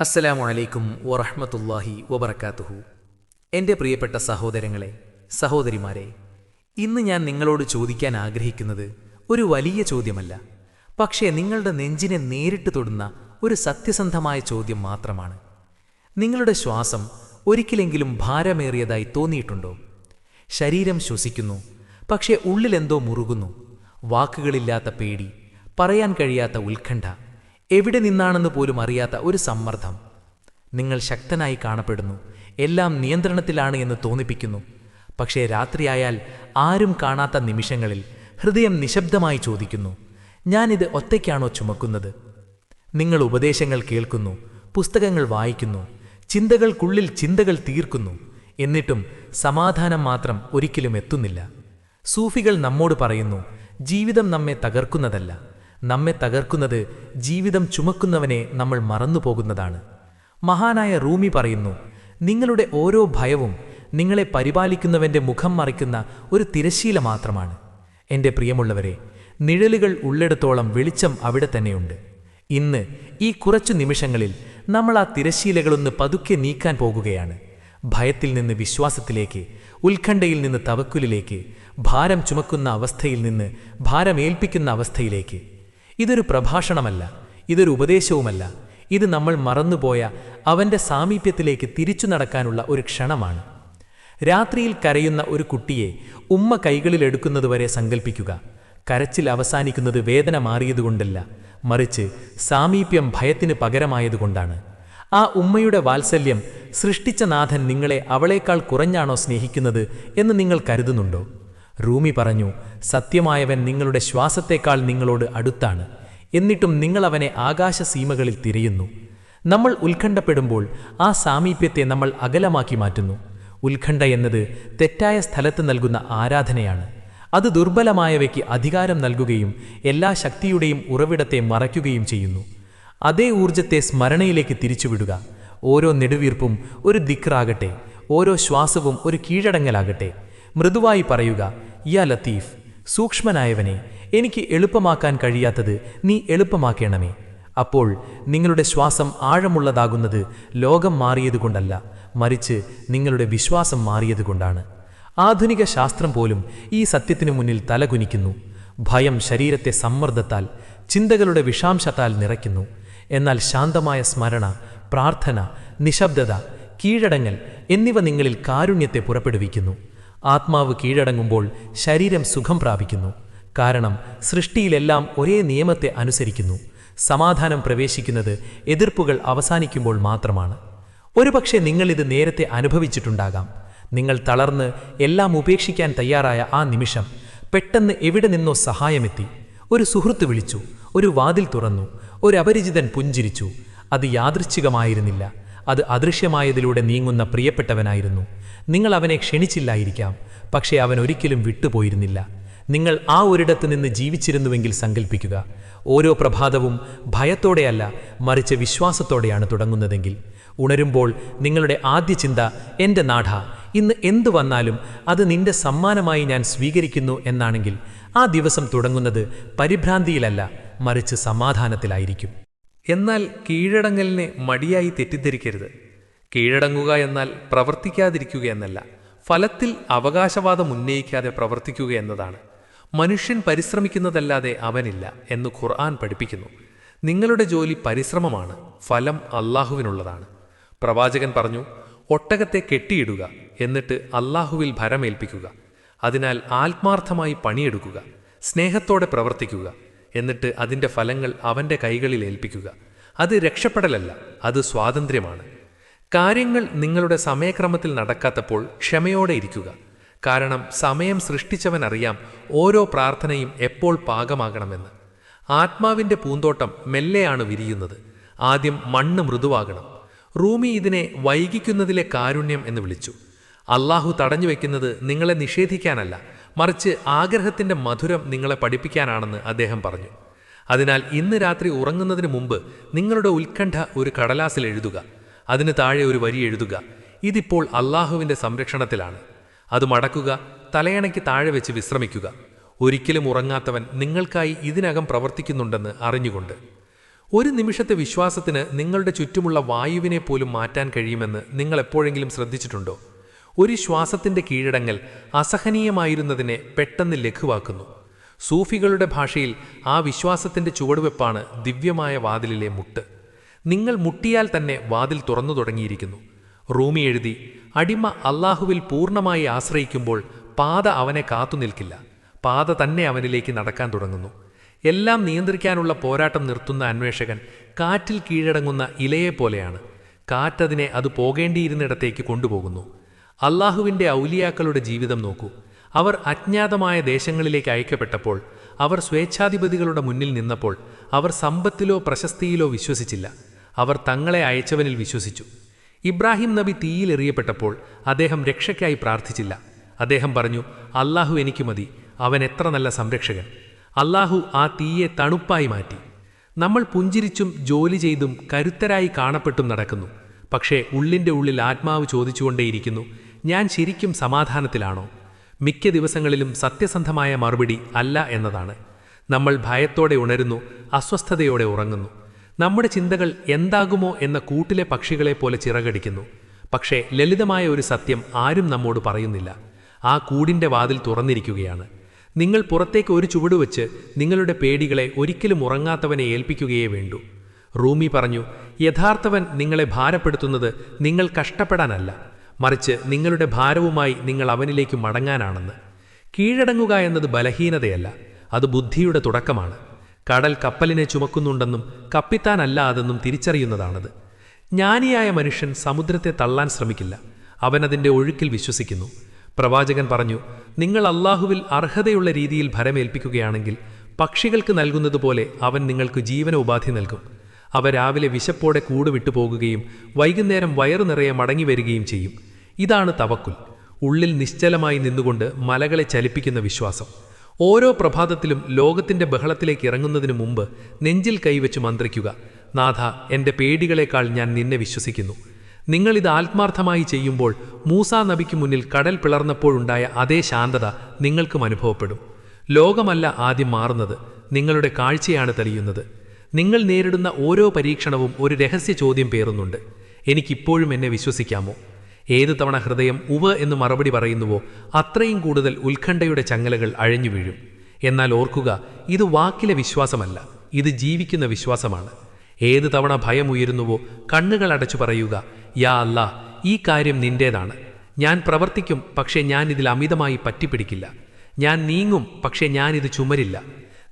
അസ്സലാമു അലൈക്കും വറഹ്മത്തുള്ളാഹി വബറകാതുഹു. എന്റെ പ്രിയപ്പെട്ട സഹോദരങ്ങളെ സഹോദരിമാരെ ഇന്ന് ഞാൻ നിങ്ങളോട് ചോദിക്കാൻ ആഗ്രഹിക്കുന്നത് ഒരു വലിയ ചോദ്യമല്ല. പക്ഷേ നിങ്ങളുടെ നെഞ്ചിനെ നേരിട്ട് തൊടുന്ന ഒരു സത്യസന്ധമായ ചോദ്യം മാത്രമാണ്. നിങ്ങളുടെ ശ്വാസം ഒരിക്കലെങ്കിലും ഭാരമേറിയതായി തോന്നിയിട്ടുണ്ടോ? ശരീരം ശ്വസിക്കുന്നു പക്ഷേ ഉള്ളിലെന്തോ മുറുകുന്നു വാക്കുകളില്ലാത്ത പേടി പറയാൻ കഴിയാത്ത ഉത്കണ്ഠ എവിടെ നിന്നാണെന്ന് പോലും അറിയാത്ത ഒരു സമ്മർദ്ദം. നിങ്ങൾ ശക്തനായി കാണപ്പെടുന്നു. എല്ലാം നിയന്ത്രണത്തിലാണ് എന്ന് തോന്നിപ്പിക്കുന്നു. പക്ഷേ രാത്രിയായാൽ ആരും കാണാത്ത നിമിഷങ്ങളിൽ ഹൃദയം നിശബ്ദമായി ചോദിക്കുന്നു. ഞാനിത് ഒറ്റയ്ക്കാണോ ചുമക്കുന്നത്? നിങ്ങൾ ഉപദേശങ്ങൾ കേൾക്കുന്നു പുസ്തകങ്ങൾ വായിക്കുന്നു ചിന്തകൾക്കുള്ളിൽ ചിന്തകൾ തീർക്കുന്നു. എന്നിട്ടും സമാധാനം മാത്രം ഒരിക്കലും എത്തുന്നില്ല. സൂഫികൾ നമ്മോട് പറയുന്നു ജീവിതം നമ്മെ തകർക്കുന്നതല്ല. നമ്മെ തകർക്കുന്നത് ജീവിതം ചുമക്കുന്നവനെ നമ്മൾ മറന്നുപോകുന്നതാണ്. മഹാനായ റൂമി പറയുന്നു നിങ്ങളുടെ ഓരോ ഭയവും നിങ്ങളെ പരിപാലിക്കുന്നവന്റെ മുഖം മറിക്കുന്ന ഒരു തിരശീല മാത്രമാണ്. എന്റെ പ്രിയമുള്ളവരെ നിഴലുകൾ ഉള്ളിടത്തോളം വെളിച്ചം അവിടെ തന്നെയുണ്ട്. ഇന്ന് ഈ കുറച്ചു നിമിഷങ്ങളിൽ നമ്മൾ ആ തിരശീലകളൊന്ന് പതുക്കെ നീക്കാൻ പോകുകയാണ്. ഭയത്തിൽ നിന്ന് വിശ്വാസത്തിലേക്ക് ഉത്കണ്ഠയിൽ നിന്ന് തവക്കുലിലേക്ക് ഭാരം ചുമക്കുന്ന അവസ്ഥയിൽ നിന്ന് ഭാരമേൽപ്പിക്കുന്ന അവസ്ഥയിലേക്ക്. ഇതൊരു പ്രഭാഷണമല്ല ഇതൊരു ഉപദേശവുമല്ല. ഇത് നമ്മൾ മറന്നുപോയ അവന്റെ സാമീപ്യത്തിലേക്ക് തിരിച്ചു നടക്കാനുള്ള ഒരു ക്ഷണമാണ്. രാത്രിയിൽ കരയുന്ന ഒരു കുട്ടിയെ ഉമ്മ കൈകളിലെടുക്കുന്നതുവരെ സങ്കൽപ്പിക്കുക. കരച്ചിൽ അവസാനിക്കുന്നത് വേദന മാറിയതുകൊണ്ടല്ല മറിച്ച് സാമീപ്യം ഭയത്തിന് പകരമായതുകൊണ്ടാണ്. ആ ഉമ്മയുടെ വാത്സല്യം സൃഷ്ടിച്ച നാഥൻ നിങ്ങളെ അവളേക്കാൾ കുറഞ്ഞാണോ സ്നേഹിക്കുന്നത് എന്ന് നിങ്ങൾ കരുതുന്നുണ്ടോ? റൂമി പറഞ്ഞു സത്യമായവൻ നിങ്ങളുടെ ശ്വാസത്തേക്കാൾ നിങ്ങളോട് അടുത്താണ്. എന്നിട്ടും നിങ്ങളവനെ ആകാശസീമകളിൽ തിരയുന്നു. നമ്മൾ ഉത്കണ്ഠപ്പെടുമ്പോൾ ആ സാമീപ്യത്തെ നമ്മൾ അകലമാക്കി മാറ്റുന്നു. ഉത്കണ്ഠ എന്നത് തെറ്റായ സ്ഥലത്ത് നൽകുന്ന ആരാധനയാണ്. അത് ദുർബലമായവയ്ക്ക് അധികാരം നൽകുകയും എല്ലാ ശക്തിയുടെയും ഉറവിടത്തെ മറയ്ക്കുകയും ചെയ്യുന്നു. അതേ ഊർജത്തെ സ്മരണയിലേക്ക് തിരിച്ചുവിടുക. ഓരോ നെടുവീർപ്പും ഒരു ദിക്റാകട്ടെ ഓരോ ശ്വാസവും ഒരു കീഴടങ്ങലാകട്ടെ. മൃദുവായി പറയുക യാ ലത്തീഫ് സൂക്ഷ്മനായവനെ എനിക്ക് എളുപ്പമാക്കാൻ കഴിയാത്തത് നീ എളുപ്പമാക്കണമേ. അപ്പോൾ നിങ്ങളുടെ ശ്വാസം ആഴമുള്ളതാകുന്നത് ലോകം മാറിയതുകൊണ്ടല്ല മറിച്ച് നിങ്ങളുടെ വിശ്വാസം മാറിയതുകൊണ്ടാണ്. ആധുനിക ശാസ്ത്രം പോലും ഈ സത്യത്തിനു മുന്നിൽ തലകുനിക്കുന്നു. ഭയം ശരീരത്തെ സമ്മർദ്ദത്താൽ ചിന്തകളുടെ വിഷാംശത്താൽ നിറയ്ക്കുന്നു. എന്നാൽ ശാന്തമായ സ്മരണ പ്രാർത്ഥന നിശബ്ദത കീഴടങ്ങൽ എന്നിവ നിങ്ങളിൽ കാരുണ്യത്തെ പുറപ്പെടുവിക്കുന്നു. ആത്മാവ് കീഴടങ്ങുമ്പോൾ ശരീരം സുഖം പ്രാപിക്കുന്നു. കാരണം സൃഷ്ടിയിലെല്ലാം ഒരേ നിയമത്തെ അനുസരിക്കുന്നു. സമാധാനം പ്രവേശിക്കുന്നത് എതിർപ്പുകൾ അവസാനിക്കുമ്പോൾ മാത്രമാണ്. ഒരുപക്ഷെ നിങ്ങളിത് നേരത്തെ അനുഭവിച്ചിട്ടുണ്ടാകാം. നിങ്ങൾ തളർന്ന് എല്ലാം ഉപേക്ഷിക്കാൻ തയ്യാറായ ആ നിമിഷം പെട്ടെന്ന് എവിടെ നിന്നോ സഹായമെത്തി. ഒരു സുഹൃത്ത് വിളിച്ചു ഒരു വാതിൽ തുറന്നു ഒരു അപരിചിതൻ പുഞ്ചിരിച്ചു. അത് യാദൃച്ഛികമായിരുന്നില്ല. അത് അദൃശ്യമായതിലൂടെ നീങ്ങുന്ന പ്രിയപ്പെട്ടവനായിരുന്നു. നിങ്ങൾ അവനെ ക്ഷണിച്ചില്ലായിരിക്കാം പക്ഷേ അവൻ ഒരിക്കലും വിട്ടുപോയിരുന്നില്ല. നിങ്ങൾ ആ ഒരിടത്ത് നിന്ന് ജീവിച്ചിരുന്നുവെങ്കിൽ സങ്കല്പിക്കുക ഓരോ പ്രഭാതവും ഭയത്തോടെയല്ല മറിച്ച് വിശ്വാസത്തോടെയാണ് തുടങ്ങുന്നതെങ്കിൽ. ഉണരുമ്പോൾ നിങ്ങളുടെ ആദ്യ ചിന്ത എന്റെ നാഠ ഇന്ന് എന്തു വന്നാലും അത് നിന്റെ സമ്മാനമായി ഞാൻ സ്വീകരിക്കുന്നു എന്നാണെങ്കിൽ ആ ദിവസം തുടങ്ങുന്നത് പരിഭ്രാന്തിയിലല്ല മറിച്ച് സമാധാനത്തിലായിരിക്കും. എന്നാൽ കീഴടങ്ങലിനെ മടിയായി തെറ്റിദ്ധരിക്കരുത്. കീഴടങ്ങുക എന്നാൽ പ്രവർത്തിക്കാതിരിക്കുക എന്നല്ല ഫലത്തിൽ അവകാശവാദം ഉന്നയിക്കാതെ പ്രവർത്തിക്കുക എന്നതാണ്. മനുഷ്യൻ പരിശ്രമിക്കുന്നതല്ലാതെ അവനില്ല എന്ന് ഖുർആൻ പഠിപ്പിക്കുന്നു. നിങ്ങളുടെ ജോലി പരിശ്രമമാണ് ഫലം അള്ളാഹുവിനുള്ളതാണ് പ്രവാചകൻ പറഞ്ഞു ഒട്ടകത്തെ കെട്ടിയിടുക എന്നിട്ട് അള്ളാഹുവിൽ ഭരമേൽപ്പിക്കുക. അതിനാൽ ആത്മാർത്ഥമായി പണിയെടുക്കുക സ്നേഹത്തോടെ പ്രവർത്തിക്കുക. എന്നിട്ട് അതിന്റെ ഫലങ്ങൾ അവന്റെ കൈകളിൽ ഏൽപ്പിക്കുക. അത് രക്ഷപ്പെടലല്ല അത് സ്വാതന്ത്ര്യമാണ്. കാര്യങ്ങൾ നിങ്ങളുടെ സമയക്രമത്തിൽ നടക്കാത്തപ്പോൾ ക്ഷമയോടെ ഇരിക്കുക. കാരണം സമയം സൃഷ്ടിച്ചവൻ അറിയാം ഓരോ പ്രാർത്ഥനയും എപ്പോൾ പാകമാകണമെന്ന്. ആത്മാവിന്റെ പൂന്തോട്ടം മെല്ലെയാണ് വിരിയുന്നത്. ആദ്യം മണ്ണ് മൃദുവാകണം. റൂമി ഇതിനെ വൈകിക്കുന്നതിലെ കാരുണ്യം എന്ന് വിളിച്ചു. അള്ളാഹു തടഞ്ഞു വയ്ക്കുന്നത് നിങ്ങളെ നിഷേധിക്കാനല്ല മറിച്ച് ആഗ്രഹത്തിന്റെ മധുരം നിങ്ങളെ പഠിപ്പിക്കാനാണെന്ന് അദ്ദേഹം പറഞ്ഞു. അതിനാൽ ഇന്ന് രാത്രി ഉറങ്ങുന്നതിന് മുമ്പ് നിങ്ങളുടെ ഉത്കണ്ഠ ഒരു കടലാസിൽ എഴുതുക. അതിന് താഴെ ഒരു വരി എഴുതുക. ഇതിപ്പോൾ അള്ളാഹുവിന്റെ സംരക്ഷണത്തിലാണ്. അത് മടക്കുക തലയണയ്ക്ക് താഴെ വെച്ച് വിശ്രമിക്കുക. ഒരിക്കലും ഉറങ്ങാത്തവൻ നിങ്ങൾക്കായി ഇതിനകം പ്രവർത്തിക്കുന്നുണ്ടെന്ന് അറിഞ്ഞുകൊണ്ട്. ഒരു നിമിഷത്തെ വിശ്വാസത്തിന് നിങ്ങളുടെ ചുറ്റുമുള്ള വായുവിനെ പോലും മാറ്റാൻ കഴിയുമെന്ന് നിങ്ങൾ എപ്പോഴെങ്കിലും ശ്രദ്ധിച്ചിട്ടുണ്ടോ? ഒരു ശ്വാസത്തിന്റെ കീഴടങ്ങൽ അസഹനീയമായിരുന്നതിനെ പെട്ടെന്ന് ലഘുവാക്കുന്നു. സൂഫികളുടെ ഭാഷയിൽ ആ വിശ്വാസത്തിന്റെ ചുവടുവെപ്പാണ് ദിവ്യമായ വാതിലിലെ മുട്ട്. നിങ്ങൾ മുട്ടിയാൽ തന്നെ വാതിൽ തുറന്നു തുടങ്ങിയിരിക്കുന്നു. റൂമി എഴുതി അടിമ അള്ളാഹുവിൽ പൂർണമായി ആശ്രയിക്കുമ്പോൾ പാത അവനെ കാത്തുനിൽക്കില്ല പാത തന്നെ അവനിലേക്ക് നടക്കാൻ തുടങ്ങുന്നു. എല്ലാം നിയന്ത്രിക്കാനുള്ള പോരാട്ടം നിർത്തുന്ന അന്വേഷകൻ കാറ്റിൽ കീഴടങ്ങുന്ന ഇലയെപ്പോലെയാണ്. കാറ്റതിനെ അത് പോകേണ്ടിയിരുന്നിടത്തേക്ക് കൊണ്ടുപോകുന്നു. അള്ളാഹുവിന്റെ ഔലിയാക്കളുടെ ജീവിതം നോക്കൂ. അവർ അജ്ഞാതമായ ദേശങ്ങളിലേക്ക് അയക്കപ്പെട്ടപ്പോൾ അവർ സ്വേച്ഛാധിപതികളുടെ മുന്നിൽ നിന്നപ്പോൾ അവർ സമ്പത്തിലോ പ്രശസ്തിയിലോ വിശ്വസിച്ചില്ല. അവർ തങ്ങളെ അയച്ചവനിൽ വിശ്വസിച്ചു. ഇബ്രാഹിം നബി തീയിലെറിയപ്പെട്ടപ്പോൾ അദ്ദേഹം രക്ഷയ്ക്കായി പ്രാർത്ഥിച്ചില്ല. അദ്ദേഹം പറഞ്ഞു അല്ലാഹു എനിക്ക് മതി അവൻ എത്ര നല്ല സംരക്ഷകൻ. അല്ലാഹു ആ തീയെ തണുപ്പായി മാറ്റി. നമ്മൾ പുഞ്ചിരിച്ചും ജോലി ചെയ്തും കരുത്തരായി കാണപ്പെട്ടും നടക്കുന്നു. പക്ഷേ ഉള്ളിന്റെ ഉള്ളിൽ ആത്മാവ് ചോദിച്ചുകൊണ്ടേയിരിക്കുന്നു ഞാൻ ശരിക്കും സമാധാനത്തിലാണോ? മിക്ക ദിവസങ്ങളിലും സത്യസന്ധമായ മറുപടി അല്ല എന്നതാണ്. നമ്മൾ ഭയത്തോടെ ഉണരുന്നു അസ്വസ്ഥതയോടെ ഉറങ്ങുന്നു. നമ്മുടെ ചിന്തകൾ എന്താകുമോ എന്ന കൂട്ടിലെ പക്ഷികളെ പോലെ ചിറകടിക്കുന്നു. പക്ഷേ ലളിതമായ ഒരു സത്യം ആരും നമ്മോട് പറയുന്നില്ല. ആ കൂടിന്റെ വാതിൽ തുറന്നിരിക്കുകയാണ്. നിങ്ങൾ പുറത്തേക്ക് ഒരു ചുവട് വെച്ച് നിങ്ങളുടെ പേടികളെ ഒരിക്കലും ഉറങ്ങാത്തവനെ ഏൽപ്പിക്കുകയേ വേണ്ടൂ. റൂമി പറഞ്ഞു യഥാർത്ഥവൻ നിങ്ങളെ ഭാരപ്പെടുത്തുന്നത് നിങ്ങൾ കഷ്ടപ്പെടാനല്ല. മറിച്ച് നിങ്ങളുടെ ഭാരവുമായി നിങ്ങൾ അവനിലേക്ക് മടങ്ങാനാണെന്ന്. കീഴടങ്ങുക എന്നത് ബലഹീനതയല്ല അത് ബുദ്ധിയുടെ തുടക്കമാണ്. കടൽ കപ്പലിനെ ചുമക്കുന്നുണ്ടെന്നും കപ്പിത്താനല്ല അതെന്നും തിരിച്ചറിയുന്നതാണത്. ജ്ഞാനിയായ മനുഷ്യൻ സമുദ്രത്തെ തള്ളാൻ ശ്രമിക്കില്ല അവനതിന്റെ ഒഴുക്കിൽ വിശ്വസിക്കുന്നു. പ്രവാചകൻ പറഞ്ഞു നിങ്ങൾ അള്ളാഹുവിൽ അർഹതയുള്ള രീതിയിൽ ഭരമേൽപ്പിക്കുകയാണെങ്കിൽ പക്ഷികൾക്ക് നൽകുന്നതുപോലെ അവൻ നിങ്ങൾക്ക് ജീവന ഉപാധി നൽകും. അവ രാവിലെ വിശപ്പോടെ കൂടുവിട്ടു പോകുകയും വൈകുന്നേരം വയറു നിറയെ മടങ്ങി വരികയും ചെയ്യും. ഇതാണ് തവക്കുൽ. ഉള്ളിൽ നിശ്ചലമായി നിന്നുകൊണ്ട് മലകളെ ചലിപ്പിക്കുന്ന വിശ്വാസം. ഓരോ പ്രഭാതത്തിലും ലോകത്തിന്റെ ബഹളത്തിലേക്ക് ഇറങ്ങുന്നതിനു മുമ്പ് നെഞ്ചിൽ കൈവച്ച് മന്ത്രിക്കുക. നാഥ എന്റെ പേടികളെക്കാൾ ഞാൻ നിന്നെ വിശ്വസിക്കുന്നു. നിങ്ങളിത് ആത്മാർത്ഥമായി ചെയ്യുമ്പോൾ മൂസാ നബിക്ക് മുന്നിൽ കടൽ പിളർന്നപ്പോഴുണ്ടായ അതേ ശാന്തത നിങ്ങൾക്കും അനുഭവപ്പെടും. ലോകമല്ല ആദ്യം മാറുന്നത് നിങ്ങളുടെ കാഴ്ചയാണ് തെളിയുന്നത്. നിങ്ങൾ നേരിടുന്ന ഓരോ പരീക്ഷണവും ഒരു രഹസ്യ ചോദ്യം പേറുന്നുണ്ട്. എനിക്കിപ്പോഴും എന്നെ വിശ്വസിക്കാമോ? ഏത് തവണ ഹൃദയം ഉവ് എന്ന് മറുപടി പറയുന്നുവോ അത്രയും കൂടുതൽ ഉത്കണ്ഠയുടെ ചങ്ങലകൾ അഴഞ്ഞു വീഴും. എന്നാൽ ഓർക്കുക ഇത് വാക്കിലെ വിശ്വാസമല്ല ഇത് ജീവിക്കുന്ന വിശ്വാസമാണ്. ഏത് തവണ ഭയമുയരുന്നുവോ കണ്ണുകൾ അടച്ചു പറയുക യാ അല്ലാ ഈ കാര്യം നിന്റേതാണ്. ഞാൻ പ്രവർത്തിക്കും പക്ഷേ ഞാൻ ഇതിൽ അമിതമായി പറ്റിപ്പിടിക്കില്ല. ഞാൻ നീങ്ങും പക്ഷേ ഞാനിത് ചുമരില്ല.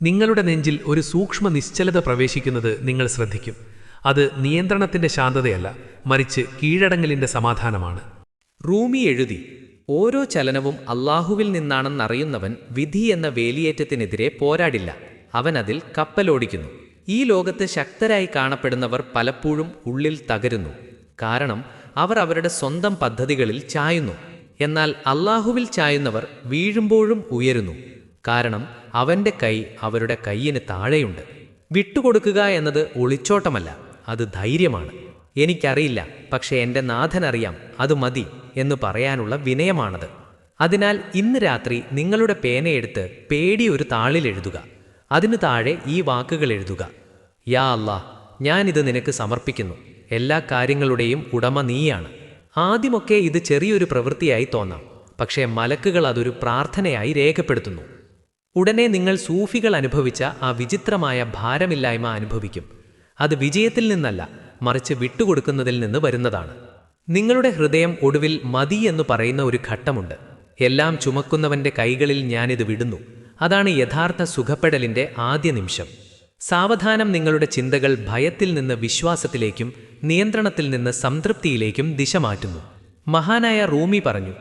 നിങ്ങളുടെ നെഞ്ചിൽ ഒരു സൂക്ഷ്മ നിശ്ചലത പ്രവേശിക്കുന്നത് നിങ്ങൾ ശ്രദ്ധിക്കും. അത് നിയന്ത്രണത്തിന്റെ ശാന്തതയല്ല മറിച്ച് കീഴടങ്ങലിന്റെ സമാധാനമാണ്. റൂമി എഴുതി ഓരോ ചലനവും അള്ളാഹുവിൽ നിന്നാണെന്നറിയുന്നവൻ വിധി എന്ന വേലിയേറ്റത്തിനെതിരെ പോരാടില്ല അവൻ അതിൽ കപ്പലോടിക്കുന്നു. ഈ ലോകത്ത് ശക്തരായി കാണപ്പെടുന്നവർ പലപ്പോഴും ഉള്ളിൽ തകരുന്നു കാരണം അവർ അവരുടെ സ്വന്തം പദ്ധതികളിൽ ചായുന്നു. എന്നാൽ അള്ളാഹുവിൽ ചായുന്നവർ വീഴുമ്പോഴും ഉയരുന്നു കാരണം അവന്റെ കൈ അവരുടെ കൈയിന് താഴെയുണ്ട്. വിട്ടുകൊടുക്കുക എന്നത് ഒളിച്ചോട്ടമല്ല അത് ധൈര്യമാണ്. എനിക്കറിയില്ല പക്ഷേ എന്റെ നാഥനറിയാം അത് മതി എന്ന് പറയാനുള്ള വിനയമാണത്. അതിനാൽ ഇന്ന് രാത്രി നിങ്ങളുടെ പേനയെടുത്ത് പേടി ഒരു താളിൽ എഴുതുക. അതിനു താഴെ ഈ വാക്കുകൾ എഴുതുക. യാ അല്ലാ ഞാനിത് നിനക്ക് സമർപ്പിക്കുന്നു. എല്ലാ കാര്യങ്ങളുടെയും ഉടമ നീയാണ്. ആദ്യമൊക്കെ ഇത് ചെറിയൊരു പ്രവൃത്തിയായി തോന്നാം പക്ഷേ മലക്കുകൾ അതൊരു പ്രാർത്ഥനയായി രേഖപ്പെടുത്തുന്നു. ഉടനെ നിങ്ങൾ സൂഫികൾ അനുഭവിച്ച ആ വിചിത്രമായ ഭാരമില്ലായ്മ അനുഭവിക്കും. അത് വിജയത്തിൽ നിന്നല്ല മറിച്ച് വിട്ടുകൊടുക്കുന്നതിൽ നിന്ന് വരുന്നതാണ്. നിങ്ങളുടെ ഹൃദയം ഒടുവിൽ മതി എന്ന് പറയുന്ന ഒരു ഘട്ടമുണ്ട്. എല്ലാം ചുമക്കുന്നവന്റെ കൈകളിൽ ഞാനിത് വിടുന്നു. അതാണ് യഥാർത്ഥ സുഖപ്പെടലിന്റെ ആദ്യ നിമിഷം. സാവധാനം നിങ്ങളുടെ ചിന്തകൾ ഭയത്തിൽ നിന്ന് വിശ്വാസത്തിലേക്കും നിയന്ത്രണത്തിൽ നിന്ന് സംതൃപ്തിയിലേക്കും ദിശ മാറ്റുന്നു. മഹാനായ റൂമി പറഞ്ഞു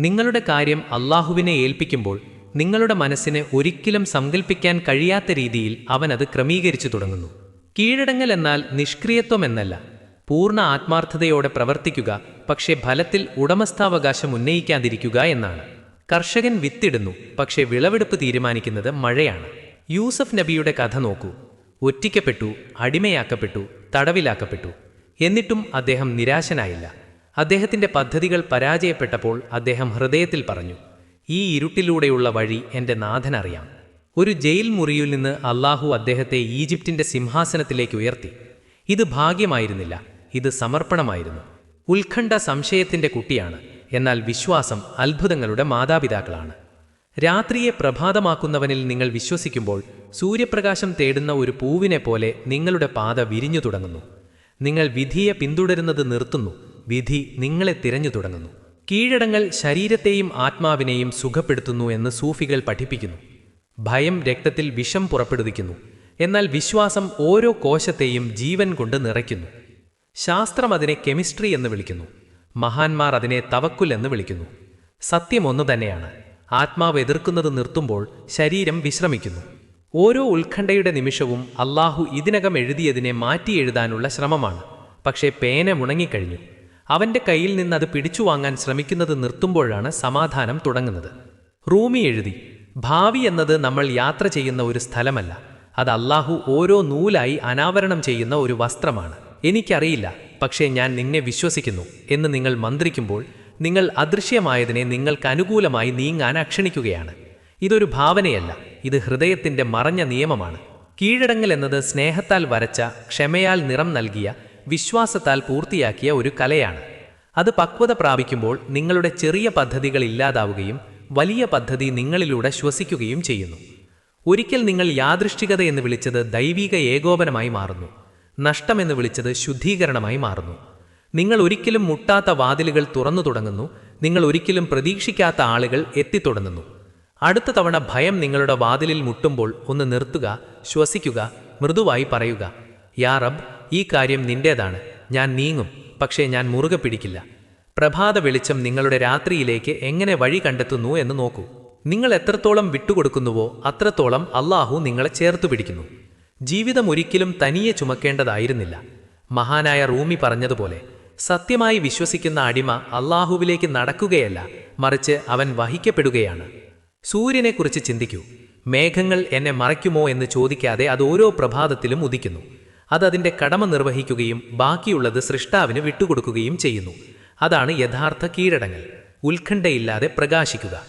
നിങ്ങളുടെ കാര്യം അള്ളാഹുവിനെ ഏൽപ്പിക്കുമ്പോൾ നിങ്ങളുടെ മനസ്സിനെ ഒരിക്കലും സങ്കല്പിക്കാൻ കഴിയാത്ത രീതിയിൽ അവനത് ക്രമീകരിച്ചു തുടങ്ങുന്നു. കീഴടങ്ങൽ എന്നാൽ നിഷ്ക്രിയത്വം എന്നല്ല. പൂർണ ആത്മാർത്ഥതയോടെ പ്രവർത്തിക്കുക പക്ഷേ ഫലത്തിൽ ഉടമസ്ഥാവകാശം ഉന്നയിക്കാതിരിക്കുക എന്നാണ്. കർഷകൻ വിത്തിടുന്നു പക്ഷേ വിളവെടുപ്പ് തീരുമാനിക്കുന്നത് മഴയാണ്. യൂസഫ് നബിയുടെ കഥ നോക്കൂ. ഒറ്റിക്കപ്പെട്ടു അടിമയാക്കപ്പെട്ടു തടവിലാക്കപ്പെട്ടു. എന്നിട്ടും അദ്ദേഹം നിരാശനായില്ല. അദ്ദേഹത്തിന്റെ പദ്ധതികൾ പരാജയപ്പെട്ടപ്പോൾ അദ്ദേഹം ഹൃദയത്തിൽ പറഞ്ഞു ഈ ഇരുട്ടിലൂടെയുള്ള വഴി എന്റെ നാഥനറിയാം. ഒരു ജയിൽ മുറിയിൽ നിന്ന് അള്ളാഹു അദ്ദേഹത്തെ ഈജിപ്തിന്റെ സിംഹാസനത്തിലേക്ക് ഉയർത്തി. ഇത് ഭാഗ്യമായിരുന്നില്ല ഇത് സമർപ്പണമായിരുന്നു. ഉത്കണ്ഠ സംശയത്തിന്റെ കുട്ടിയാണ് എന്നാൽ വിശ്വാസം അത്ഭുതങ്ങളുടെ മാതാപിതാക്കളാണ്. രാത്രിയെ പ്രഭാതമാക്കുന്നവനിൽ നിങ്ങൾ വിശ്വസിക്കുമ്പോൾ സൂര്യപ്രകാശം തേടുന്ന ഒരു പൂവിനെ പോലെ നിങ്ങളുടെ പാത വിരിഞ്ഞു തുടങ്ങുന്നു. നിങ്ങൾ വിധിയെ പിന്തുടരുന്നത് നിർത്തുന്നു വിധി നിങ്ങളെ തിരഞ്ഞു തുടങ്ങുന്നു. കീഴടങ്ങൾ ശരീരത്തെയും ആത്മാവിനെയും സുഖപ്പെടുത്തുന്നു എന്ന് സൂഫികൾ പഠിപ്പിക്കുന്നു. ഭയം രക്തത്തിൽ വിഷം പുറപ്പെടുവിക്കുന്നു. എന്നാൽ വിശ്വാസം ഓരോ കോശത്തെയും ജീവൻ കൊണ്ട് നിറയ്ക്കുന്നു. ശാസ്ത്രം അതിനെ കെമിസ്ട്രി എന്ന് വിളിക്കുന്നു. മഹാന്മാർ അതിനെ തവക്കുൽ എന്ന് വിളിക്കുന്നു. സത്യം ഒന്നു തന്നെയാണ്. ആത്മാവ് എതിർക്കുന്നത് നിർത്തുമ്പോൾ ശരീരം വിശ്രമിക്കുന്നു. ഓരോ ഉത്കണ്ഠയുടെ നിമിഷവും അള്ളാഹു ഇതിനകം എഴുതിയതിനെ മാറ്റി എഴുതാനുള്ള ശ്രമമാണ്. പക്ഷേ പേന മുണങ്ങിക്കഴിഞ്ഞു. അവന്റെ കയ്യിൽ നിന്ന് അത് പിടിച്ചു വാങ്ങാൻ ശ്രമിക്കുന്നത് നിർത്തുമ്പോഴാണ് സമാധാനം തുടങ്ങുന്നത്. റൂമി എഴുതി ഭാവി എന്നത് നമ്മൾ യാത്ര ചെയ്യുന്ന ഒരു സ്ഥലമല്ല. അത് അല്ലാഹു ഓരോ നൂലായി അനാവരണം ചെയ്യുന്ന ഒരു വസ്ത്രമാണ്. എനിക്കറിയില്ല പക്ഷേ ഞാൻ നിന്നെ വിശ്വസിക്കുന്നു എന്ന് നിങ്ങൾ മന്ത്രിക്കുമ്പോൾ നിങ്ങൾ അദൃശ്യമായതിനെ നിങ്ങൾക്ക് അനുകൂലമായി നീങ്ങാൻ അക്ഷണിക്കുകയാണ്. ഇതൊരു ഭാവനയല്ല ഇത് ഹൃദയത്തിന്റെ മറഞ്ഞ നിയമമാണ്. കീഴടങ്ങൽ എന്നത് സ്നേഹത്താൽ വരച്ച ക്ഷമയാൽ നിറം നൽകിയ വിശ്വാസത്താൽ പൂർത്തിയാക്കിയ ഒരു കലയാണ്. അത് പക്വത പ്രാപിക്കുമ്പോൾ നിങ്ങളുടെ ചെറിയ പദ്ധതികൾ ഇല്ലാതാവുകയും വലിയ പദ്ധതി നിങ്ങളിലൂടെ ശ്വസിക്കുകയും ചെയ്യുന്നു. ഒരിക്കൽ നിങ്ങൾ യാദൃഷ്ടികത എന്ന് വിളിച്ചത് ദൈവിക ഏകോപനമായി മാറുന്നു. നഷ്ടമെന്ന് വിളിച്ചത് ശുദ്ധീകരണമായി മാറുന്നു. നിങ്ങൾ ഒരിക്കലും മുട്ടാത്ത വാതിലുകൾ തുറന്നു തുടങ്ങുന്നു. നിങ്ങൾ ഒരിക്കലും പ്രതീക്ഷിക്കാത്ത ആളുകൾ എത്തിത്തുടങ്ങുന്നു അടുത്ത തവണ ഭയം നിങ്ങളുടെ വാതിലിൽ മുട്ടുമ്പോൾ ഒന്ന് നിർത്തുക ശ്വസിക്കുക മൃദുവായി പറയുക. യാ റബ് ഈ കാര്യം നിന്റേതാണ്. ഞാൻ നീങ്ങും പക്ഷേ ഞാൻ മുറുകെ പിടിക്കില്ല. പ്രഭാത വെളിച്ചം നിങ്ങളുടെ രാത്രിയിലേക്ക് എങ്ങനെ വഴി കണ്ടെത്തുന്നു എന്ന് നോക്കൂ. നിങ്ങൾ എത്രത്തോളം വിട്ടുകൊടുക്കുന്നുവോ അത്രത്തോളം അള്ളാഹു നിങ്ങളെ ചേർത്തു പിടിക്കുന്നു. ജീവിതം ഒരിക്കലും തനിയെ ചുമക്കേണ്ടതായിരുന്നില്ല. മഹാനായ റൂമി പറഞ്ഞതുപോലെ സത്യമായി വിശ്വസിക്കുന്ന അടിമ അള്ളാഹുവിലേക്ക് നടക്കുകയല്ല മറിച്ച് അവൻ വഹിക്കപ്പെടുകയാണ്. സൂര്യനെക്കുറിച്ച് ചിന്തിക്കൂ. മേഘങ്ങൾ എന്നെ മറയ്ക്കുമോ എന്ന് ചോദിക്കാതെ അത് ഓരോ പ്രഭാതത്തിലും ഉദിക്കുന്നു. അത് അതിന്റെ കടമ നിർവഹിക്കുകയും ബാക്കിയുള്ളത് സൃഷ്ടാവിന് വിട്ടുകൊടുക്കുകയും ചെയ്യുന്നു. അതാണ് യഥാർത്ഥ കീഴടങ്ങൽ. ഉത്കണ്ഠയില്ലാതെ പ്രകാശിക്കുക.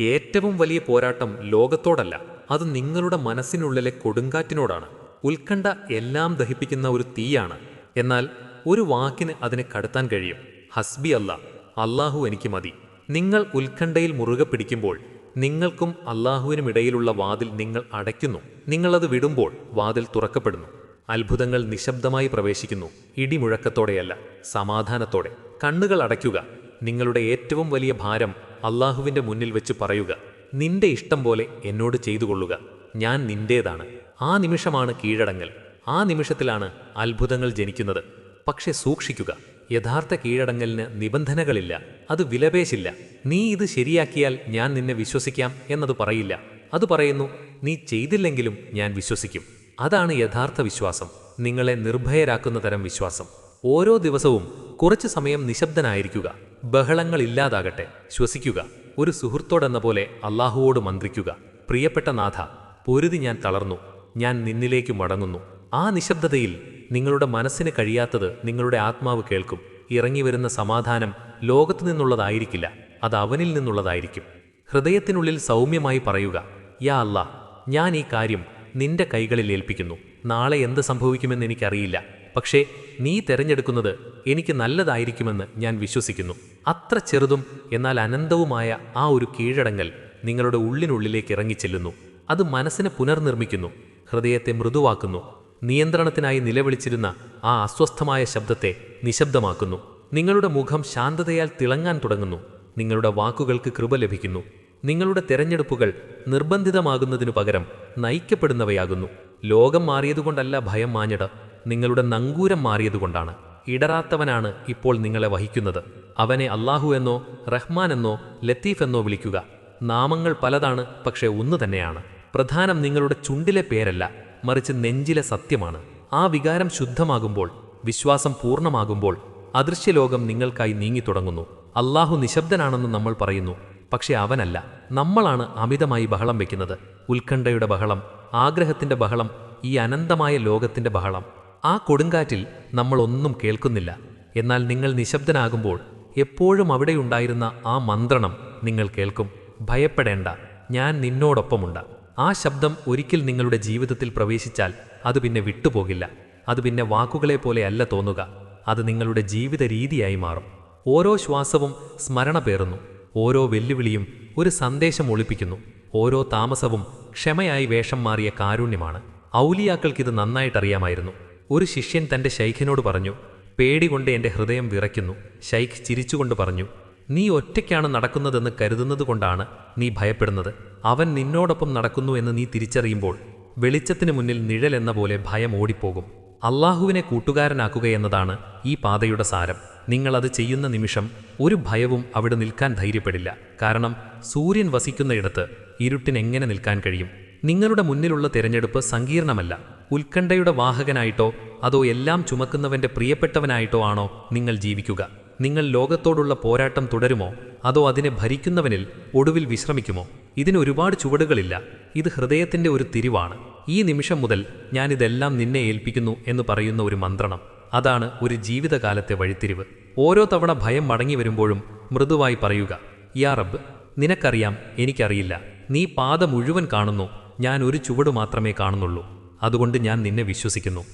ഏറ്റവും വലിയ പോരാട്ടം ലോകത്തോടല്ല അത് നിങ്ങളുടെ മനസ്സിനുള്ളിലെ കൊടുങ്കാറ്റിനോടാണ്. ഉത്കണ്ഠ എല്ലാം ദഹിപ്പിക്കുന്ന ഒരു തീയാണ്. എന്നാൽ ഒരു വാക്കിന് അതിനെ കടത്താൻ കഴിയും. ഹസ്ബി അല്ല അള്ളാഹു എനിക്ക് മതി. നിങ്ങൾ ഉത്കണ്ഠയിൽ മുറുകെ പിടിക്കുമ്പോൾ നിങ്ങൾക്കും അള്ളാഹുവിനും ഇടയിലുള്ള വാതിൽ നിങ്ങൾ അടയ്ക്കുന്നു. നിങ്ങളത് വിടുമ്പോൾ വാതിൽ തുറക്കപ്പെടുന്നു. അത്ഭുതങ്ങൾ നിശബ്ദമായി പ്രവേശിക്കുന്നു. ഇടിമുഴക്കത്തോടെയല്ല സമാധാനത്തോടെ. കണ്ണുകൾ അടയ്ക്കുക. നിങ്ങളുടെ ഏറ്റവും വലിയ ഭാരം അള്ളാഹുവിന്റെ മുന്നിൽ വെച്ച് പറയുക. നിന്റെ ഇഷ്ടം പോലെ എന്നോട് ചെയ്തു കൊള്ളുക ഞാൻ നിന്റേതാണ്. ആ നിമിഷമാണ് കീഴടങ്ങൽ. ആ നിമിഷത്തിലാണ് അത്ഭുതങ്ങൾ ജനിക്കുന്നത്. പക്ഷെ സൂക്ഷിക്കുക. യഥാർത്ഥ കീഴടങ്ങലിന് നിബന്ധനകളില്ല. അത് വിലപേശില്ല. നീ ഇത് ശരിയാക്കിയാൽ ഞാൻ നിന്നെ വിശ്വസിക്കാം എന്നത് പറയില്ല. അത് പറയുന്നു നീ ചെയ്തില്ലെങ്കിലും ഞാൻ വിശ്വസിക്കും. അതാണ് യഥാർത്ഥ വിശ്വാസം. നിങ്ങളെ നിർഭയരാക്കുന്ന തരം വിശ്വാസം. ഓരോ ദിവസവും കുറച്ചു സമയം നിശബ്ദനായിരിക്കുക. ബഹളങ്ങൾ ഇല്ലാതാകട്ടെ. ശ്വസിക്കുക. ഒരു സുഹൃത്തോടെന്ന പോലെ അള്ളാഹുവോട് മന്ത്രിക്കുക. പ്രിയപ്പെട്ട നാഥ പൊരുതി ഞാൻ തളർന്നു. ഞാൻ നിന്നിലേക്ക് മടങ്ങുന്നു. ആ നിശബ്ദതയിൽ നിങ്ങളുടെ മനസ്സിന് കഴിയാത്തത് നിങ്ങളുടെ ആത്മാവ് കേൾക്കും. ഇറങ്ങി വരുന്ന സമാധാനം ലോകത്തു നിന്നുള്ളതായിരിക്കില്ല. അത് അവനിൽ നിന്നുള്ളതായിരിക്കും. ഹൃദയത്തിനുള്ളിൽ സൗമ്യമായി പറയുക യാ അല്ലാ ഞാൻ ഈ കാര്യം നിന്റെ കൈകളിൽ ഏൽപ്പിക്കുന്നു. നാളെ എന്ത് സംഭവിക്കുമെന്ന് എനിക്കറിയില്ല. പക്ഷേ നീ തെരഞ്ഞെടുക്കുന്നത് എനിക്ക് നല്ലതായിരിക്കുമെന്ന് ഞാൻ വിശ്വസിക്കുന്നു. അത്ര ചെറുതും എന്നാൽ അനന്തവുമായ ആ ഒരു കീഴടങ്ങൽ നിങ്ങളുടെ ഉള്ളിനുള്ളിലേക്ക് ഇറങ്ങിച്ചെല്ലുന്നു. അത് മനസ്സിനെ പുനർനിർമ്മിക്കുന്നു ഹൃദയത്തെ മൃദുവാക്കുന്നു നിയന്ത്രണത്തിനായി നിലവിളിച്ചിരുന്ന ആ അസ്വസ്ഥമായ ശബ്ദത്തെ നിശബ്ദമാക്കുന്നു. നിങ്ങളുടെ മുഖം ശാന്തതയാൽ തിളങ്ങാൻ തുടങ്ങുന്നു. നിങ്ങളുടെ വാക്കുകൾക്ക് കൃപ ലഭിക്കുന്നു. നിങ്ങളുടെ തെരഞ്ഞെടുപ്പുകൾ നിർബന്ധിതമാകുന്നതിനു പകരം നയിക്കപ്പെടുന്നവയാകുന്നു. ലോകം മാറിയതുകൊണ്ടല്ല ഭയം മാഞ്ഞത്. നിങ്ങളുടെ നങ്കൂരം മാറിയതുകൊണ്ടാണ്. ഇടറാത്തവനാണ് ഇപ്പോൾ നിങ്ങളെ വഹിക്കുന്നത്. അവനെ അള്ളാഹു എന്നോ റഹ്മാൻ എന്നോ ലത്തീഫ് എന്നോ വിളിക്കുക. നാമങ്ങൾ പലതാണ് പക്ഷേ ഒന്നു തന്നെയാണ്. പ്രധാനം നിങ്ങളുടെ ചുണ്ടിലെ പേരല്ല മറിച്ച് നെഞ്ചിലെ സത്യമാണ്. ആ വികാരം ശുദ്ധമാകുമ്പോൾ വിശ്വാസം പൂർണമാകുമ്പോൾ അദൃശ്യലോകം നിങ്ങൾക്കായി നീങ്ങിത്തുടങ്ങുന്നു. അള്ളാഹു നിശബ്ദനാണെന്ന് നമ്മൾ പറയുന്നു പക്ഷെ അവനല്ല. നമ്മളാണ് അമിതമായി ബഹളം വയ്ക്കുന്നത് ഉത്കണ്ഠയുടെ ബഹളം ആഗ്രഹത്തിന്റെ ബഹളം ഈ അനന്തമായ ലോകത്തിന്റെ ബഹളം. ആ കൊടുങ്കാറ്റിൽ നമ്മളൊന്നും കേൾക്കുന്നില്ല. എന്നാൽ നിങ്ങൾ നിശബ്ദനാകുമ്പോൾ എപ്പോഴും അവിടെയുണ്ടായിരുന്ന ആ മന്ത്രണം നിങ്ങൾ കേൾക്കും. ഭയപ്പെടേണ്ട ഞാൻ നിന്നോടൊപ്പമുണ്ട്. ആ ശബ്ദം ഒരിക്കൽ നിങ്ങളുടെ ജീവിതത്തിൽ പ്രവേശിച്ചാൽ അത് പിന്നെ വിട്ടുപോകില്ല. അത് പിന്നെ വാക്കുകളെ പോലെ അല്ല തോന്നുക. അത് നിങ്ങളുടെ ജീവിത രീതിയായി മാറും. ഓരോ ശ്വാസവും സ്മരണ പേറുന്നു. ഓരോ വെല്ലുവിളിയും ഒരു സന്ദേശം ഒളിപ്പിക്കുന്നു. ഓരോ താമസവും ക്ഷമയായി വേഷം മാറിയ കാരുണ്യമാണ്. ഔലിയാക്കൾക്കിത് നന്നായിട്ടറിയാമായിരുന്നു. ഒരു ശിഷ്യൻ തന്റെ ശൈഖിനോട് പറഞ്ഞു പേടി കൊണ്ട് എന്റെ ഹൃദയം വിറയ്ക്കുന്നു. ശൈഖ് ചിരിച്ചുകൊണ്ട് പറഞ്ഞു നീ ഒറ്റയ്ക്കാണ് നടക്കുന്നതെന്ന് കരുതുന്നത് കൊണ്ടാണ് നീ ഭയപ്പെടുന്നത്. അവൻ നിന്നോടൊപ്പം നടക്കുന്നു എന്ന് നീ തിരിച്ചറിയുമ്പോൾ വെളിച്ചത്തിന് മുന്നിൽ നിഴൽ എന്ന പോലെ ഭയം ഓടിപ്പോകും. അള്ളാഹുവിനെ കൂട്ടുകാരനാക്കുക എന്നതാണ് ഈ പാതയുടെ സാരം. നിങ്ങളത് ചെയ്യുന്ന നിമിഷം ഒരു ഭയവും അവിടെ നിൽക്കാൻ ധൈര്യപ്പെടില്ല. കാരണം സൂര്യൻ വസിക്കുന്നയിടത്ത് ഇരുട്ടിനെങ്ങനെ നിൽക്കാൻ കഴിയും? നിങ്ങളുടെ മുന്നിലുള്ള തിരഞ്ഞെടുപ്പ് സങ്കീർണമല്ല. ഉത്കണ്ഠയുടെ വാഹകനായിട്ടോ അതോ എല്ലാം ചുമക്കുന്നവന്റെ പ്രിയപ്പെട്ടവനായിട്ടോ ആണോ നിങ്ങൾ ജീവിക്കുക. നിങ്ങൾ ലോകത്തോടുള്ള പോരാട്ടം തുടരുമോ? അതോ അതിനെ ഭരിക്കുന്നവനിൽ ഒടുവിൽ വിശ്രമിക്കുമോ? ഇതിന് ഒരുപാട് ചുവടുകളില്ല. ഇത് ഹൃദയത്തിന്റെ ഒരു തിരിവാണ്. ഈ നിമിഷം മുതൽ ഞാനിതെല്ലാം നിന്നെ ഏൽപ്പിക്കുന്നു എന്ന് പറയുന്ന ഒരു മന്ത്രണം. അതാണ് ഒരു ജീവിതകാലത്തെ വഴിത്തിരിവ്. ഓരോ തവണ ഭയം മടങ്ങി വരുമ്പോഴും മൃദുവായി പറയുക യാ റബ്ബ് നിനക്കറിയാം എനിക്കറിയില്ല. നീ പാത മുഴുവൻ കാണുന്നു. ഞാൻ ഒരു ചുവട് മാത്രമേ കാണുന്നുള്ളൂ. അതുകൊണ്ട് ഞാൻ നിന്നെ വിശ്വസിക്കുന്നു.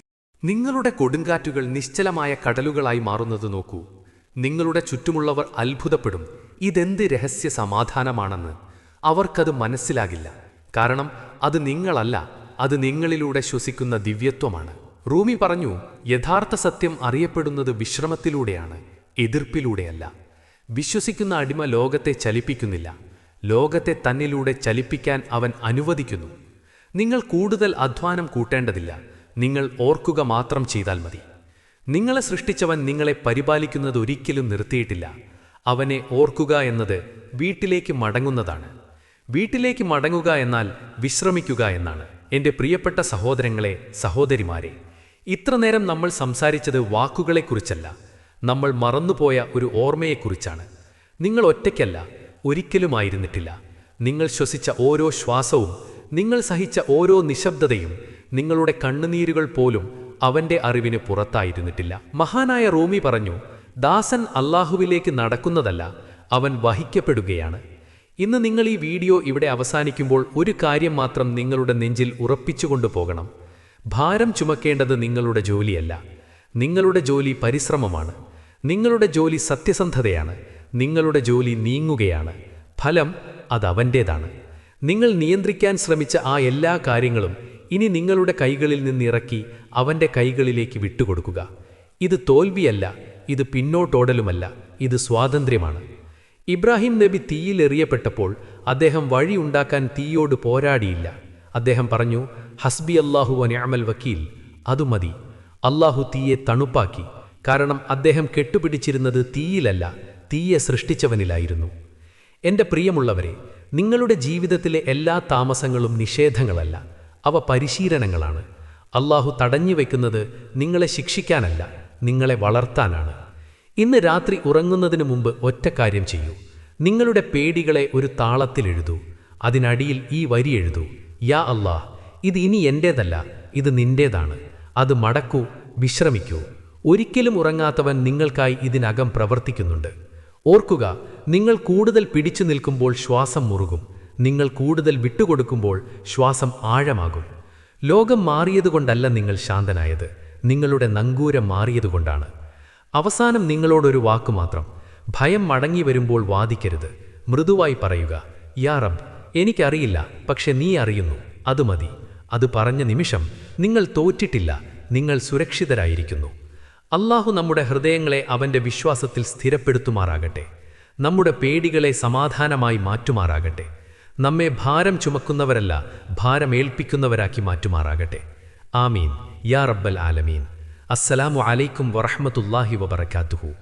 നിങ്ങളുടെ കൊടുങ്കാറ്റുകൾ നിശ്ചലമായ കടലുകളായി മാറുന്നത് നോക്കൂ. നിങ്ങളുടെ ചുറ്റുമുള്ളവർ അത്ഭുതപ്പെടും. ഇതെന്ത് രഹസ്യ സമാധാനമാണെന്ന്. അവർക്കത് മനസ്സിലാകില്ല. കാരണം അത് നിങ്ങളല്ല അത് നിങ്ങളിലൂടെ ശ്വസിക്കുന്ന ദിവ്യത്വമാണ്. റൂമി പറഞ്ഞു യഥാർത്ഥ സത്യം അറിയപ്പെടുന്നത് വിശ്രമത്തിലൂടെയാണ് എതിർപ്പിലൂടെയല്ല. വിശ്വസിക്കുന്ന അടിമ ലോകത്തെ ചലിപ്പിക്കുന്നില്ല. ലോകത്തെ തന്നിലൂടെ ചലിപ്പിക്കാൻ അവൻ അനുവദിക്കുന്നു. നിങ്ങൾ കൂടുതൽ അധ്വാനം കൂട്ടേണ്ടതില്ല. നിങ്ങൾ ഓർക്കുക മാത്രം ചെയ്താൽ മതി. നിങ്ങളെ സൃഷ്ടിച്ചവൻ നിങ്ങളെ പരിപാലിക്കുന്നത് ഒരിക്കലും നിർത്തിയിട്ടില്ല. അവനെ ഓർക്കുക എന്നത് വീട്ടിലേക്ക് മടങ്ങുന്നതാണ്. വീട്ടിലേക്ക് മടങ്ങുക എന്നാൽ വിശ്രമിക്കുക എന്നാണ്. എന്റെ പ്രിയപ്പെട്ട സഹോദരങ്ങളെ സഹോദരിമാരെ ഇത്ര നേരം നമ്മൾ സംസാരിച്ചത് വാക്കുകളെക്കുറിച്ചല്ല. നമ്മൾ മറന്നുപോയ ഒരു ഓർമ്മയെക്കുറിച്ചാണ്. നിങ്ങൾ ഒറ്റയ്ക്കല്ല ഒരിക്കലുമായിരുന്നിട്ടില്ല. നിങ്ങൾ ശ്വസിച്ച ഓരോ ശ്വാസവും നിങ്ങൾ സഹിച്ച ഓരോ നിശബ്ദതയും നിങ്ങളുടെ കണ്ണുനീരുകൾ പോലും അവന്റെ അറിവിന് പുറത്തായിരുന്നിട്ടില്ല. മഹാനായ റോമി പറഞ്ഞു ദാസൻ അള്ളാഹുവിലേക്ക് നടക്കുന്നതല്ല അവൻ വഹിക്കപ്പെടുകയാണ്. ഇന്ന് നിങ്ങൾ ഈ വീഡിയോ ഇവിടെ അവസാനിക്കുമ്പോൾ ഒരു കാര്യം മാത്രം നിങ്ങളുടെ നെഞ്ചിൽ ഉറപ്പിച്ചുകൊണ്ടു പോകണം. ഭാരം ചുമക്കേണ്ടത് നിങ്ങളുടെ ജോലിയല്ല. നിങ്ങളുടെ ജോലി പരിശ്രമമാണ്. നിങ്ങളുടെ ജോലി സത്യസന്ധതയാണ്. നിങ്ങളുടെ ജോലി നീങ്ങുകയാണ്. ഫലം അതവന്റേതാണ് നിങ്ങൾ നിയന്ത്രിക്കാൻ ശ്രമിച്ച ആ എല്ലാ കാര്യങ്ങളും ഇനി നിങ്ങളുടെ കൈകളിൽ നിന്നിറക്കി അവന്റെ കൈകളിലേക്ക് വിട്ടുകൊടുക്കുക. ഇത് തോൽവിയല്ല ഇത് പിന്നോട്ടോടലുമല്ല ഇത് സ്വാതന്ത്ര്യമാണ്. ഇബ്രാഹിം നബി തീയിലെറിയപ്പെട്ടപ്പോൾ അദ്ദേഹം വഴിയുണ്ടാക്കാൻ തീയോട് പോരാടിയില്ല. അദ്ദേഹം പറഞ്ഞു ഹസ്ബി അള്ളാഹു അനിയാമൽ വക്കീൽ അതു മതി. അള്ളാഹു തീയെ തണുപ്പാക്കി കാരണം അദ്ദേഹം കെട്ടുപിടിച്ചിരുന്നത് തീയിലല്ല തീയെ സൃഷ്ടിച്ചവനിലായിരുന്നു. എന്റെ പ്രിയമുള്ളവരെ നിങ്ങളുടെ ജീവിതത്തിലെ എല്ലാ താമസങ്ങളും നിഷേധങ്ങളല്ല അവ പരിശീലനങ്ങളാണ്. അള്ളാഹു തടഞ്ഞു വെക്കുന്നത് നിങ്ങളെ ശിക്ഷിക്കാനല്ല നിങ്ങളെ വളർത്താനാണ്. ഇന്ന് രാത്രി ഉറങ്ങുന്നതിന് മുമ്പ് ഒറ്റ കാര്യം ചെയ്യൂ. നിങ്ങളുടെ പേടികളെ ഒരു താളത്തിൽ എഴുതൂ. അതിനടിയിൽ ഈ വരി എഴുതൂ. യാ അല്ലാഹ് ഇത് ഇനി എന്റേതല്ല ഇത് നിന്റേതാണ് അത് മടക്കൂ വിശ്രമിക്കൂ. ഒരിക്കലും ഉറങ്ങാത്തവൻ നിങ്ങൾക്കായി ഇതിനകം പ്രവർത്തിക്കുന്നുണ്ട്. ഓർക്കുക നിങ്ങൾ കൂടുതൽ പിടിച്ചു നിൽക്കുമ്പോൾ ശ്വാസം മുറുകും. നിങ്ങൾ കൂടുതൽ വിട്ടുകൊടുക്കുമ്പോൾ ശ്വാസം ആഴമാകും. ലോകം മാറിയതുകൊണ്ടല്ല നിങ്ങൾ ശാന്തനായത്. നിങ്ങളുടെ നങ്കൂരം മാറിയതുകൊണ്ടാണ്. അവസാനം നിങ്ങളോടൊരു വാക്കു മാത്രം. ഭയം മടങ്ങി വരുമ്പോൾ വാദിക്കരുത്. മൃദുവായി പറയുക യാ റബ് എനിക്കറിയില്ല പക്ഷെ നീ അറിയുന്നു. അത് മതി. അത് പറഞ്ഞ നിമിഷം നിങ്ങൾ തോറ്റിട്ടില്ല. നിങ്ങൾ സുരക്ഷിതരായിരിക്കുന്നു. അള്ളാഹു നമ്മുടെ ഹൃദയങ്ങളെ അവന്റെ വിശ്വാസത്തിൽ സ്ഥിരപ്പെടുത്തുമാറാകട്ടെ. നമ്മുടെ പേടികളെ സമാധാനമായി മാറ്റുമാറാകട്ടെ. നമ്മെ ഭാരം ചുമക്കുന്നവരല്ല ഭാരമേൽപ്പിക്കുന്നവരാക്കി മാറ്റുമാറാകട്ടെ. ആമീൻ. യാ റബ്ബൽ ആലമീൻ. അസ്സലാമു അലൈക്കും വറഹ്മത്തുള്ളാഹി വബറകാതുഹു.